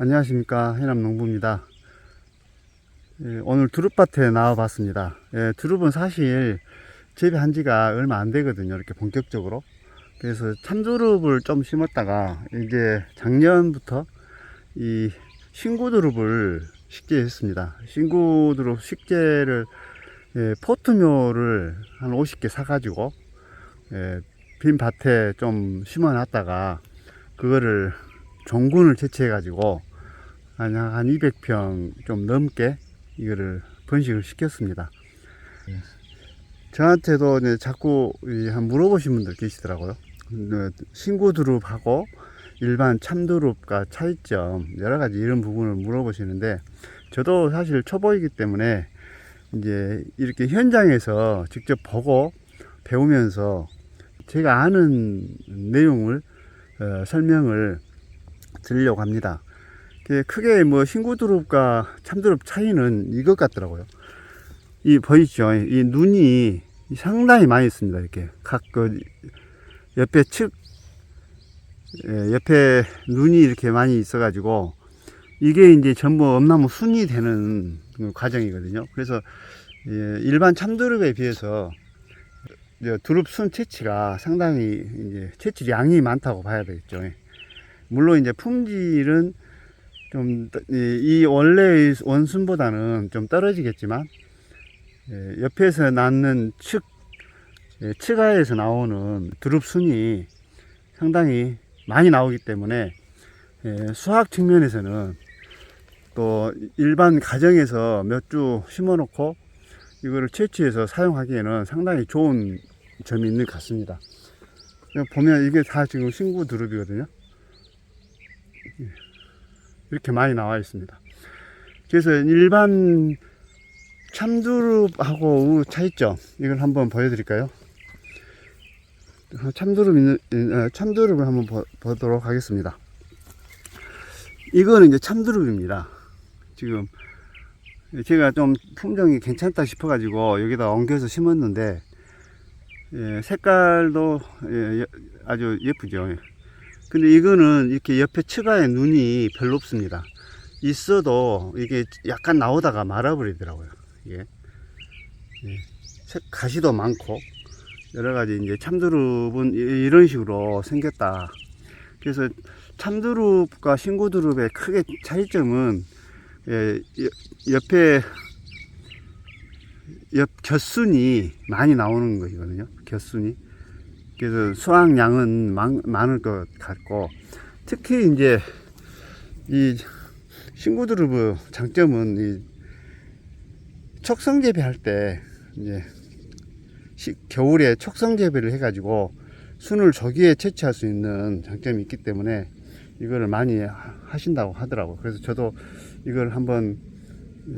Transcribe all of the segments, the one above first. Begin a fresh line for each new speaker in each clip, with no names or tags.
안녕하십니까 해남 농부입니다. 예, 오늘 두릅밭에 나와 봤습니다. 예, 두릅은 사실 재배한 지가 얼마 안 되거든요. 이렇게 본격적으로. 그래서 참두릅을 좀 심었다가 이제 작년부터 이 신구두릅을 식재했습니다. 신구두릅 식재를 예, 포트묘를 한 50개 사가지고 예, 빈 밭에 좀 심어놨다가 그거를 종군을 채취해 가지고 한, 한 200평 좀 넘게 이거를 번식을 시켰습니다. 저한테도 이제 자꾸 이한 물어보신 분들 계시더라고요. 그 신고 두릅하고 일반 참두릅과 차이점 여러 가지 이런 부분을 물어보시는데 저도 사실 초보이기 때문에 이제 이렇게 현장에서 직접 보고 배우면서 제가 아는 내용을 어, 설명을 드리려고 합니다. 그게 크게 뭐 신구두릅과 참두릅 차이는 이것 같더라고요. 이 보이죠? 이 눈이 상당히 많이 있습니다. 이렇게 각 그 옆에 측 예, 옆에 눈이 이렇게 많이 있어가지고 이게 이제 전부 엄나무 순이 되는 그 과정이거든요. 그래서 예, 일반 참두릅에 비해서 이제 두릅 순 채취가 상당히 이제 채취량이 많다고 봐야 되겠죠. 예. 물론 이제 품질은 좀 이 원래의 원순보다는 좀 떨어지겠지만 예, 옆에서 낳는 측 예, 측하에서 나오는 두릅순이 상당히 많이 나오기 때문에 예, 수학 측면에서는 또 일반 가정에서 몇 주 심어놓고 이거를 채취해서 사용하기에는 상당히 좋은 점이 있는 것 같습니다. 보면 이게 다 지금 신구 두릅이거든요. 이렇게 많이 나와 있습니다. 그래서 일반 참두릅하고 차이점 이걸 한번 보여드릴까요? 참두릅 있는 어, 참두릅을 한번 보, 보도록 하겠습니다. 이거는 이제 참두릅입니다. 지금 제가 좀 품종이 괜찮다 싶어가지고 여기다 옮겨서 심었는데 예, 색깔도 예, 여- 아주 예쁘죠. 근데 이거는 이렇게 옆에 측가에 눈이 별로 없습니다. 있어도 이게 약간 나오다가 말아버리더라고요. 이게 예, 색 가시도 많고 여러 가지 이제 참두릅은 이- 이런 식으로 생겼다. 그래서 참두릅과 신고두릅의 크게 차이점은 예, 여- 옆에 옆 곁순이 많이 나오는 거거든요. 곁순이. 그래서 수확량은 많, 많을 것 같고 특히 이제 이 신구두릅의 장점은 이 촉성 재배할 때 이제 시- 겨울에 촉성 재배를 해가지고 순을 조기에 채취할 수 있는 장점이 있기 때문에 이거를 많이 하- 하신다고 하더라고. 그래서 저도 이걸 한번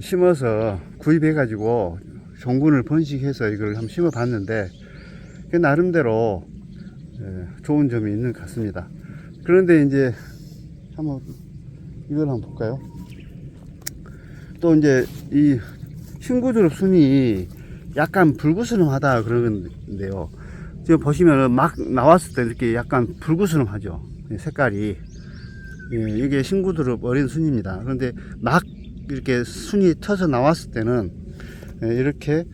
심어서 구입해가지고 종군을 번식해서 이걸 한번 심어봤는데 그 나름대로 예, 좋은 점이 있는 것 같습니다. 그런데 이제 한번 이걸 한번 볼까요? 또 이제 이 신구드럽 순이 약간 불구스름하다 그러는데요. 지금 보시면은 막 나왔을 때 이렇게 약간 불구스름하죠. 이 색깔이. 예, 이게 신구드럽 어린 순입니다. 그런데 막 이렇게 순이 터서 나왔을 때는 예, 이렇게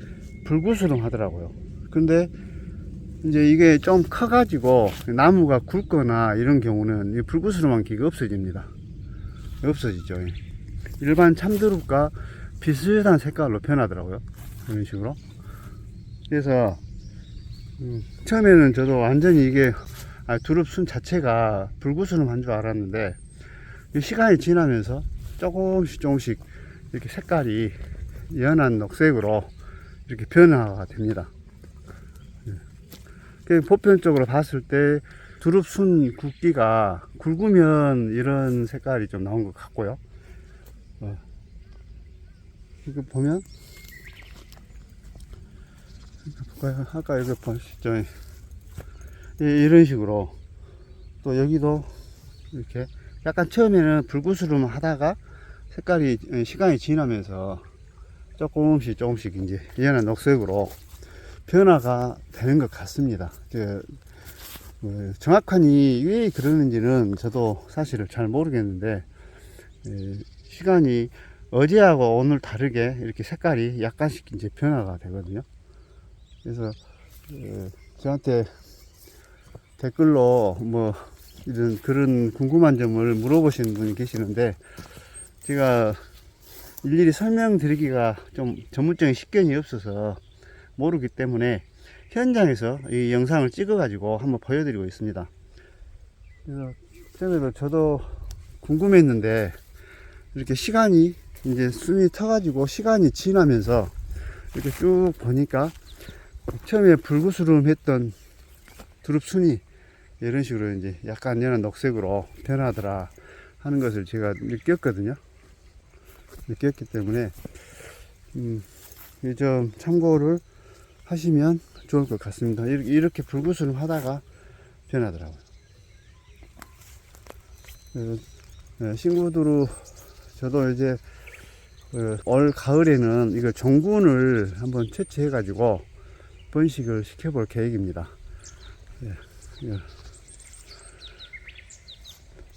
불구스름 하더라고요. 근데 이제 이게 좀 커가지고 나무가 굵거나 이런 경우는 이 불구스름한 기가 없어집니다. 없어지죠. 예. 일반 참두릅과 비슷한 색깔로 변하더라고요. 이런 식으로. 그래서 음, 처음에는 저도 완전히 이게 아, 두릅 순 자체가 불구스름한 줄 알았는데 이 시간이 지나면서 조금씩 조금씩 이렇게 색깔이 연한 녹색으로 이렇게 변화가 됩니다. 예. 그 보편적으로 봤을 때 두릅순 굵기가 굵으면 이런 색깔이 좀 나온 것 같고요. 어. 이거 보면? 아까 이거 보시죠. 이- 이런 식으로 또 여기도 이렇게 약간 처음에는 불구스름 하다가 색깔이 어, 시간이 지나면서 조금씩 조금씩 이제 연한 녹색으로 변화가 되는 것 같습니다. 그, 어, 정확하니 왜 그러는지는 저도 사실을 잘 모르겠는데 예, 시간이 어제하고 오늘 다르게 이렇게 색깔이 약간씩 이제 변화가 되거든요. 그래서 어, 저한테 댓글로 뭐 이런 그런 궁금한 점을 물어보시는 분이 계시는데 제가 일일이 설명드리기가 좀 전문적인 식견이 없어서 모르기 때문에 현장에서 이 영상을 찍어 가지고 한번 보여드리고 있습니다. 그래서 전에도 저도 궁금했는데 이렇게 시간이 이제 숨이 터 가지고 시간이 지나면서 이렇게 쭉 보니까 처음에 불구스름 했던 두릅순이 이런 식으로 이제 약간 연한 녹색으로 변하더라 하는 것을 제가 느꼈거든요. 느꼈기 때문에 음, 이좀 참고를 하시면 좋을 것 같습니다. 이렇게, 불구스름 하다가 변하더라고요. 그래서, 네, 친구들은 저도 이제 어, 올 가을에는 이거 종군을 한번 채취해 가지고 번식을 시켜볼 계획입니다. 예, 예.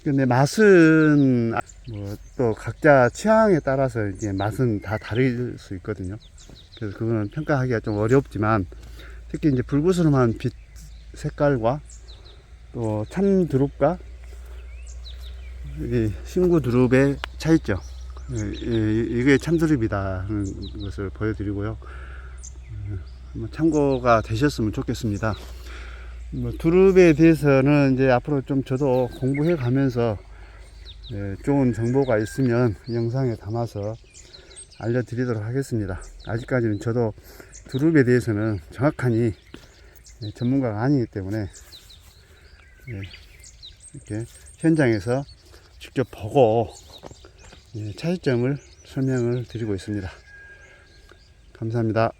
근데 맛은 뭐 또 각자 취향에 따라서 이제 맛은 다 다를 수 있거든요. 그래서 그거는 평가하기가 좀 어렵지만 특히 이제 불구스름한 빛 색깔과 또 참두릅과 이 신구 두릅의 차이점 예, 예, 이게 참두릅이다 하는 것을 보여드리고요. 어, 한번 참고가 되셨으면 좋겠습니다. 뭐 두릅에 대해서는 이제 앞으로 좀 저도 공부해 가면서 예, 좋은 정보가 있으면 영상에 담아서 알려드리도록 하겠습니다. 아직까지는 저도 두릅에 대해서는 정확하니 예, 전문가가 아니기 때문에 예, 이렇게 현장에서 직접 보고 예, 차이점을 설명을 드리고 있습니다. 감사합니다.